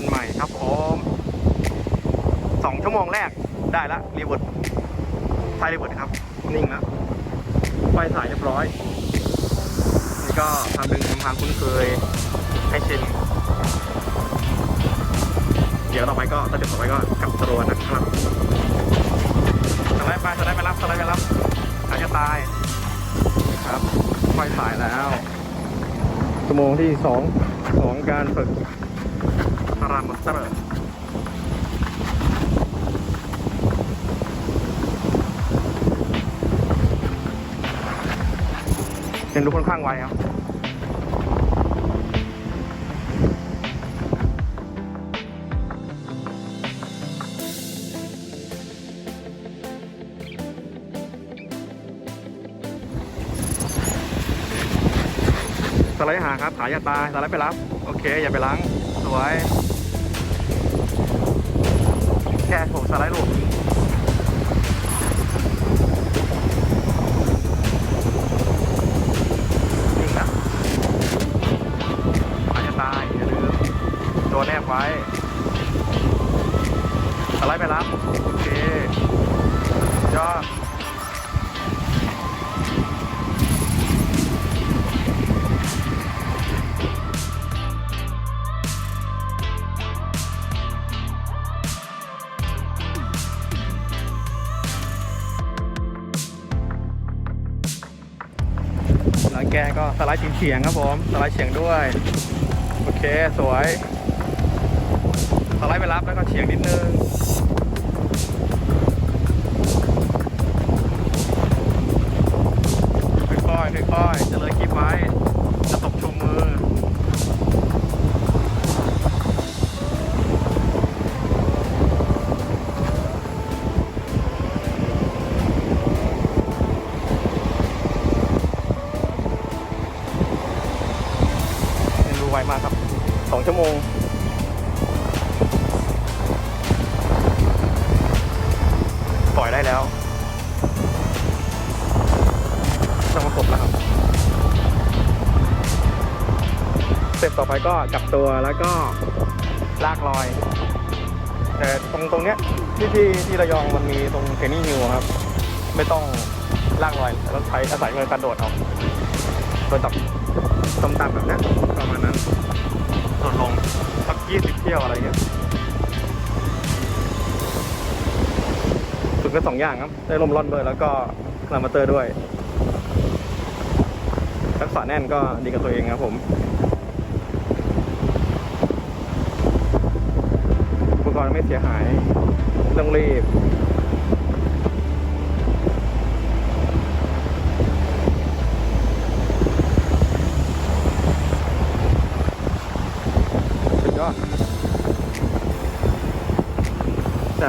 กันใหม่ครับผมสองชั่วโมงแรกได้ละรีเวิร์ดไฟรีเวิร์ดครับ นิ่งแล้วไฟสายเรียบร้อย นี่ก็ทำเป็นทำความคุ้นเคยให้ชินเดี๋ยวต่อไปก็ตอนเดี๋ยวต่อไปก็กลับตัวนะครับสไลด์ไปสไลด์ไปรับสไลด์ไปรับอาจจะตายครับไฟสายแล้วชั่วโมงที่สองของการฝึก รามอเตอร์เห็นดูค่อนข้างไวครับสไลด์หาครับ ขาอย่าตายสไลด์ไปรับ โอเค อย่าไปล้าง สวย โดนแนบไว้สไลด์ไปรับ โอเคยอดแล้วแกก็สไลด์เฉียงๆครับผม สไลด์เฉียงด้วย โอเค สวย สไลด์ไปรับแล้วก็เฉียงนิดนึงค่อยๆค่อยๆจะเลยคลิปไว้จะตกชูมือเรียนดูไวมากครับสองชั่วโมง เต็ปต่อไปก็กลับตัวแล้วก็ลากลอย แต่ตรงตรงเนี้ยที่ที่ที่ระยองมันมีตรงเทนนี่ฮิวครับ ไม่ต้องลากลอยแต่ต้องใช้อาศัยมือกระโดดเอาโดยจับตำต่ำแบบนี้ประมาณนั้นลดลงสักยี่สิบเที่ยวอะไรเงี้ยฝึกกันสองอย่างครับ ได้ลมร่อนด้วยแล้วก็ลามาเตอร์ด้วยรักษาแน่นก็ดีกับตัวเองครับผมอุปกรณ์ ไม่เสียหายต้องรีบสุดยอดแต่